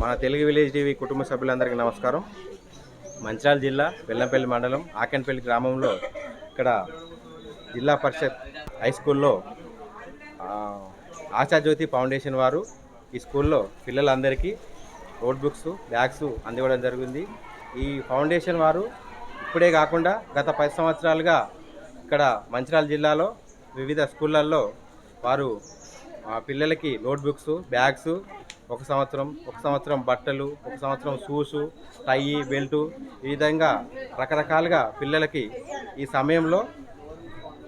మన Telugu village TV కుటుంబ సభ్యులందరికీ నమస్కారం. మంచిర్యాల జిల్లా వెల్లంపల్లి మండలం ఆకెన్పల్లి గ్రామంలో ఇక్కడ జిల్లా పరిషత్ హై స్కూల్లో ఆశాజ్యోతి ఫౌండేషన్ వారు ఈ స్కూల్లో పిల్లలందరికీ నోట్ బుక్స్ బ్యాగ్స్ అందివ్వడం జరిగింది. ఈ ఫౌండేషన్ వారు ఇప్పుడే కాకుండా గత పది సంవత్సరాలుగా ఇక్కడ మంచిర్యాల జిల్లాలో వివిధ స్కూళ్ళల్లో వారు పిల్లలకి నోట్ బుక్స్ బ్యాగ్స్ ఒక సంవత్సరం ఒక సంవత్సరం బట్టలు ఒక సంవత్సరం షూసు టై బెల్టు ఈ విధంగా రకరకాలుగా పిల్లలకి ఈ సమయంలో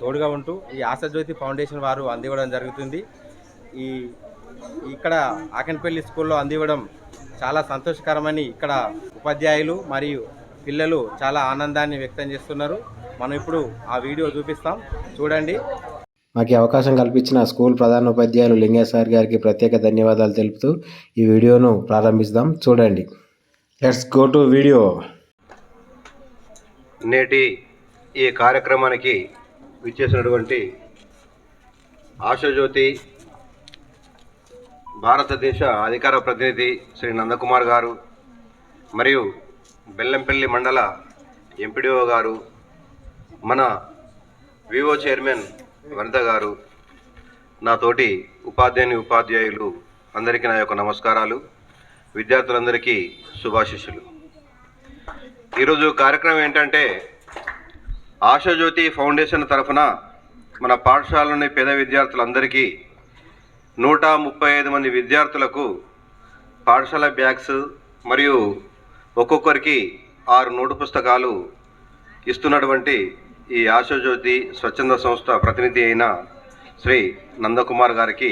తోడుగా ఉంటూ ఈ ఆశాజ్యోతి ఫౌండేషన్ వారు అందివ్వడం జరుగుతుంది. ఈ ఇక్కడ ఆకన్పల్లి స్కూల్లో అందివ్వడం చాలా సంతోషకరమని ఇక్కడ ఉపాధ్యాయులు మరియు పిల్లలు చాలా ఆనందాన్ని వ్యక్తం చేస్తున్నారు. మనం ఇప్పుడు ఆ వీడియో చూపిస్తాం. చూడండి. మాకు అవకాశం కల్పించిన స్కూల్ ప్రధాన ఉపాధ్యాయులు గారికి ప్రత్యేక ధన్యవాదాలు తెలుపుతూ ఈ వీడియోను ప్రారంభిస్తాం చూడండి. లెట్స్ గో టు వీడియో నేటి ఈ కార్యక్రమానికి విచ్చేసినటువంటి ఆశాజ్యోతి భారతదేశ అధికార ప్రతినిధి శ్రీ నందకుమార్ గారు మరియు బెల్లంపల్లి మండల ఎంపీడీఓ గారు మన వివో చైర్మన్ వనిత గారు నాతోటి ఉపాధ్యాయుని ఉపాధ్యాయులు అందరికీ నా యొక్క నమస్కారాలు విద్యార్థులందరికీ శుభాశిష్యులు. ఈరోజు కార్యక్రమం ఏంటంటే ఆశాజ్యోతి ఫౌండేషన్ తరఫున మన పాఠశాలలోని పేద విద్యార్థులందరికీ నూట ముప్పై ఐదు మంది విద్యార్థులకు పాఠశాల బ్యాగ్స్ మరియు ఒక్కొక్కరికి ఆరు నోటు పుస్తకాలు ఇస్తున్నటువంటి ఈ ఆశాజ్యోతి స్వచ్ఛంద సంస్థ ప్రతినిధి అయిన శ్రీ నందకుమార్ గారికి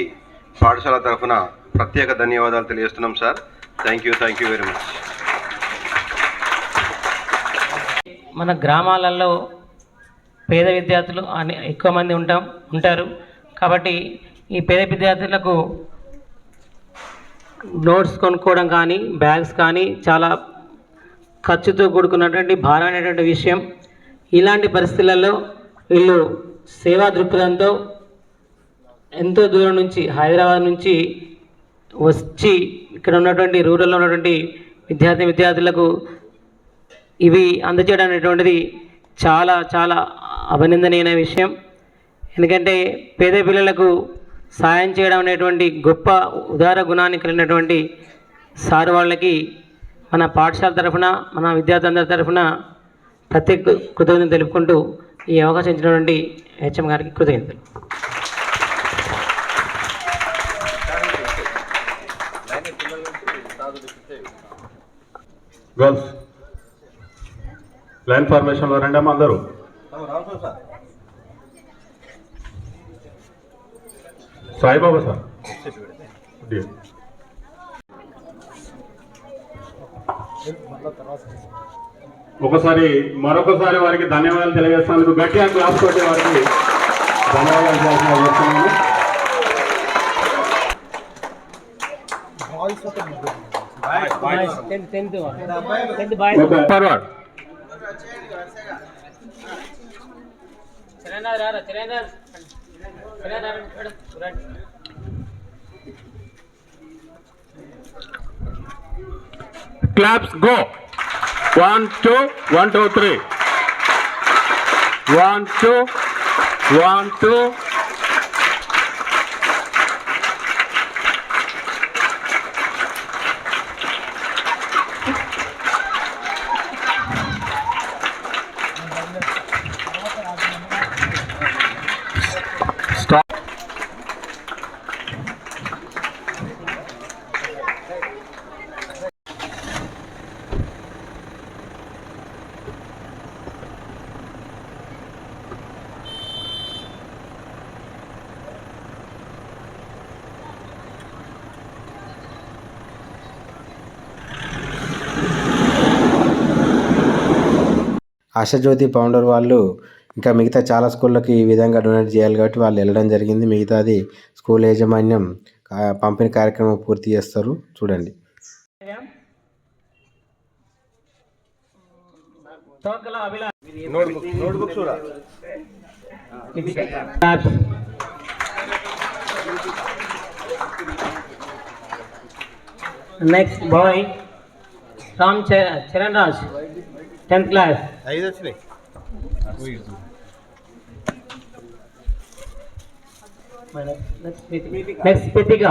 పాఠశాల తరఫున ప్రత్యేక ధన్యవాదాలు తెలియజేస్తున్నాం sir. Thank you thank you very much మన గ్రామాలలో పేద విద్యార్థులు అని ఎక్కువ మంది ఉంటాం ఉంటారు. కాబట్టి ఈ పేద విద్యార్థులకు నోట్స్ కొనుక్కోవడం కానీ బ్యాగ్స్ కానీ చాలా ఖర్చుతో కూడుకున్నటువంటి భారమైనటువంటి విషయం. ఇలాంటి పరిస్థితులలో వీళ్ళు సేవా దృక్పథంతో ఎంతో దూరం నుంచి హైదరాబాద్ నుంచి వచ్చి ఇక్కడ ఉన్నటువంటి రూరల్లో ఉన్నటువంటి విద్యార్థి విద్యార్థులకు ఇవి అందజేయడం అనేటువంటిది చాలా చాలా అభినందనీయమైన విషయం. ఎందుకంటే పేద పిల్లలకు సాయం చేయడం అనేటువంటి గొప్ప ఉదార గుణాన్ని కలిగినటువంటి సార్ వాళ్ళకి మన పాఠశాల తరఫున మన విద్యార్థులందరి తరఫున ప్రత్యేక కృతజ్ఞతలు తెలుపుకుంటూ ఈ అవకాశం ఇచ్చినటువంటి హెచ్ఎం గారికి కృతజ్ఞతలు. గర్ల్స్ లైన్ ఫార్మేషన్లో రండమ్మా అందరూ. సాయిబాబా సార్. తర్వాత ఒకసారి మరొకసారి వారికి ధన్యవాదాలు తెలియజేస్తాను. గట్టిగా క్లాస్ కొట్టే వారికి ధన్యవాదాలు చేస్తున్నాను tenth tenth tenth boy forward Telangana రారా one two one two three. One two one two Ashajyothi founder వాళ్ళు ఇంకా మిగతా చాలా స్కూళ్ళకి ఈ విధంగా డొనేట్ చేయాలి కాబట్టి వాళ్ళు వెళ్ళడం జరిగింది. మిగతాది స్కూల్ యాజమాన్యం పంపిణీ కార్యక్రమం పూర్తి చేస్తారు. చూడండి. Next boy Ram Charan Raj tenth class. ఐదు వచ్చినాయి. నెక్స్ట్ పితిక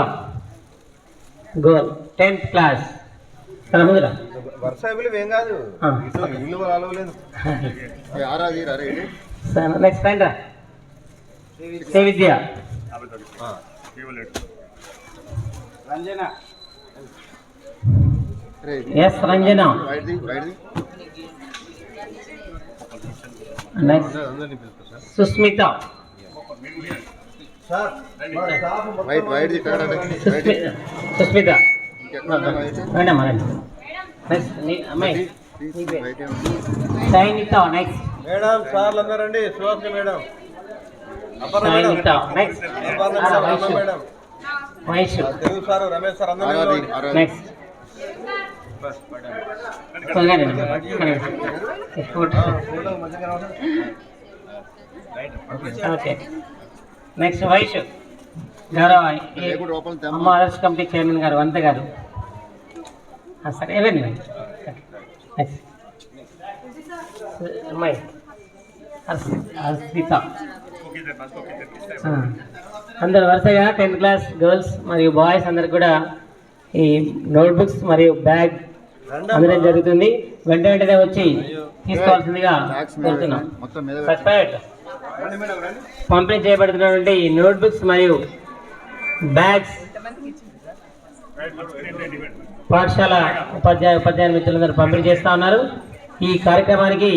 గోల్. Tenth class. తన ముందురా. వరుస ఏం కాదు. ఇల్లు అలవలేదు. నెక్స్ట్ రండి రా. శ్రీ విద్య. ఎస్ రంజన నెక్స్ట్ అందరినీ పిలుస్తా sir Sushmita sir Sushmita Sainitha next madam సార్లు అందరండి Suhasini madam. Aparna madam. Sainitha next Aparna madam. Mahesh Telugu sir Ramesh sir అందరూ నెక్స్ట్ ఓకే. నెక్స్ట్ వైష్. గౌరవ అమ్మ ఆదర్శ కమిటీ చైర్మన్ గారు వంత గారు. సరే వెళ్ళండి అమ్మాయి. అందరు వరుసగా టెన్త్ క్లాస్ గర్ల్స్ మరియు బాయ్స్ అందరికి కూడా ఈ నోట్బుక్స్ మరియు బ్యాగ్ అందడం జరుగుతుంది. వెంట వెంటనే వచ్చి తీసుకోవాల్సిందిగా కోరుతున్నాం. పంపిణీ చేయబడుతున్నటువంటి ఈ నోట్బుక్స్ మరియు బ్యాగ్స్. పాఠశాల ఉపాధ్యాయ ఉపాధ్యాయ మిత్రులందరూ పంపిణీ చేస్తా ఉన్నారు. ఈ కార్యక్రమానికి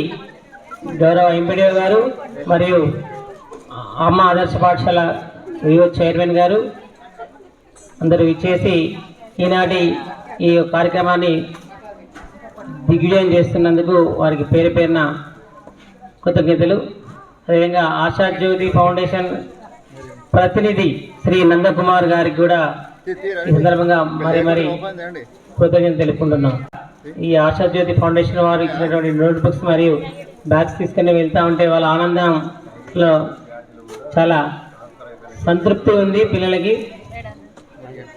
గౌరవ ఎంపీడీఓ గారు మరియు అమ్మ ఆదర్శ పాఠశాల వివో చైర్మన్ గారు అందరూ ఇచ్చేసి ఈనాటి ఈ కార్యక్రమాన్ని దిగ్విజయం చేస్తున్నందుకు వారికి పేరు పేరున కృతజ్ఞతలు. అదేవిధంగా ఆశాజ్యోతి ఫౌండేషన్ ప్రతినిధి శ్రీ నందకుమార్ గారికి కూడా ఈ సందర్భంగా మరి మరి కృతజ్ఞత తెలుపుకుంటున్నాం. ఈ ఆశాజ్యోతి ఫౌండేషన్ వారు ఇచ్చినటువంటి నోట్బుక్స్ మరియు బ్యాగ్స్ తీసుకుని వెళ్తూ ఉంటే వాళ్ళ ఆనందంలో చాలా సంతృప్తి ఉంది పిల్లలకి.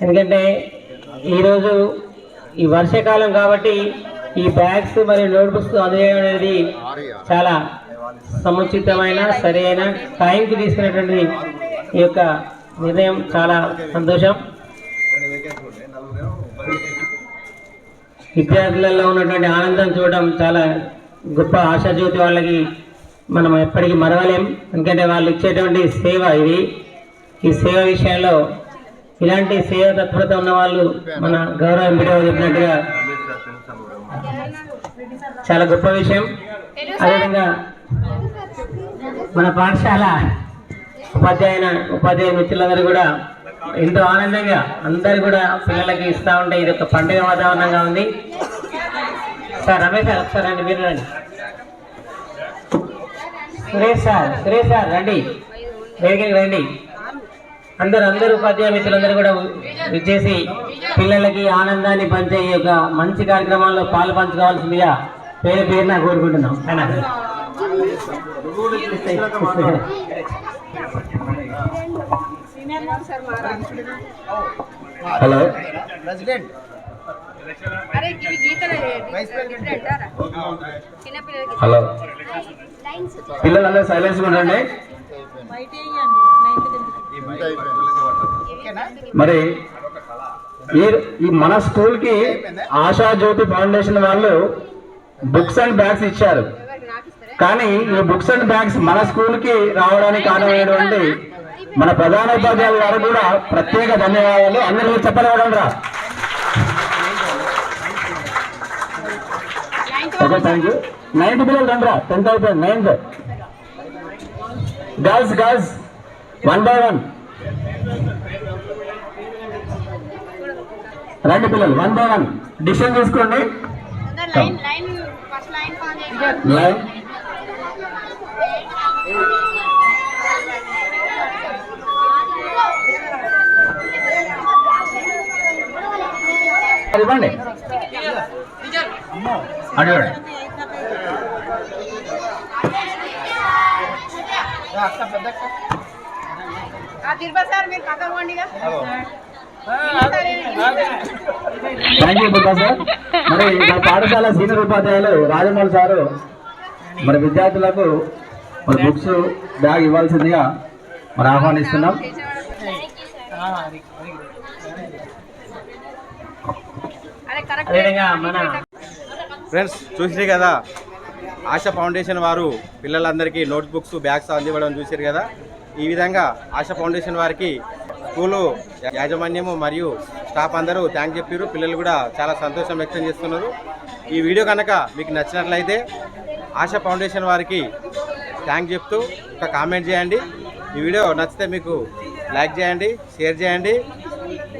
ఎందుకంటే ఈరోజు ఈ వర్షాకాలం కాబట్టి ఈ బ్యాగ్స్ మరియు నోట్బుక్స్ అందజేయడం అనేది చాలా సముచితమైన సరైన టైంకి తీసుకునేటువంటి ఈ యొక్క నిర్ణయం చాలా సంతోషం. విద్యార్థులలో ఉన్నటువంటి ఆనందం చూడడం చాలా గొప్ప ఆశాజ్యోతి వాళ్ళకి మనం ఎప్పటికీ మరవలేం. ఎందుకంటే వాళ్ళు ఇచ్చేటువంటి సేవ ఇది. ఈ సేవ విషయంలో ఇలాంటి సేవ తత్పరత ఉన్న వాళ్ళు మన గౌరవ ఎంపీడీ చెప్పినట్టుగా చాలా గొప్ప విషయం. అదేవిధంగా మన పాఠశాల ఉపాధ్యాయున ఉపాధ్యాయ మిత్రులందరూ కూడా ఎంతో ఆనందంగా అందరు కూడా పిల్లలకి ఇస్తూ ఉంటే ఇది ఒక పండుగ వాతావరణంగా ఉంది. సార్ రమేష్ సార్ ఒకసారి రండి మీరు రండి. సురేష్ సార్ సురేష్ సార్ రండి. వేగంగా రండి. అందరు అందరు ఉపాధ్యాయ మిత్రులందరూ కూడా విచ్చేసి పిల్లలకి ఆనందాన్ని పంచే ఈ యొక్క మంచి కార్యక్రమాల్లో పాలు పంచుకోవాల్సిందిగా పేరు పేరున కోరుకుంటున్నాం. Hello president hello. పిల్లలందరూ సైలెన్స్ ఉండండి. మరి మీరు ఈ మన స్కూల్కి ఆశా జ్యోతి ఫౌండేషన్ వాళ్ళు బుక్స్ అండ్ బ్యాగ్స్ ఇచ్చారు. కానీ ఈ బుక్స్ అండ్ బ్యాగ్స్ మన స్కూల్కి రావడానికి కారణమైనటువంటి మన ప్రధాన ఉపాధ్యాయులు గారు కూడా ప్రత్యేక ధన్యవాదాలు. అందరూ మీరు చెప్పలేవడం రా. ఓకే థ్యాంక్ యూ నైన్త్ పిల్లలు రండి రా. టెన్త్ అయిపోయింది. Ninth girls girls one by one రండి పిల్లలు వన్ బై వన్ డిసిషన్ తీసుకోండి. Line line first line form చేయండి లైన్ ఇవ్వండి అడగండి ఆ తిరుపతి సార్ మీరు పక్కన పోండిగా థ్యాంక్ యూ బుద్ధా సార్ మరి మా పాఠశాల సీనియర్ ఉపాధ్యాయులు రాజమౌళి సారు మరి విద్యార్థులకు మరి బుక్స్ బ్యాగ్ ఇవ్వాల్సిందిగా మరి ఆహ్వానిస్తున్నాం. అదేవిధంగా మన ఫ్రెండ్స్ చూసిరు కదా ఆశా ఫౌండేషన్ వారు పిల్లలందరికీ నోట్ బుక్స్ బ్యాగ్స్ అందివ్వడం చూసారు కదా. ఈ విధంగా ఆశా ఫౌండేషన్ వారికి స్కూలు యాజమాన్యము మరియు స్టాఫ్ అందరూ థ్యాంక్ చెప్పారు పిల్లలు కూడా చాలా సంతోషం వ్యక్తం చేస్తున్నారు. ఈ వీడియో కనుక మీకు నచ్చినట్లయితే ఆశా ఫౌండేషన్ వారికి థ్యాంక్ చెప్తూ ఒక కామెంట్ చేయండి. ఈ వీడియో నచ్చితే మీకు లైక్ చేయండి షేర్ చేయండి.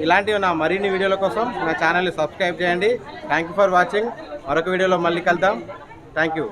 ఇలాంటివి నా మరిన్ని వీడియోల కోసం నా ఛానల్ని సబ్స్క్రైబ్ చేయండి. థ్యాంక్ యూ ఫర్ వాచింగ్ మరొక వీడియోలో మళ్ళీ కలుద్దాం. Thank you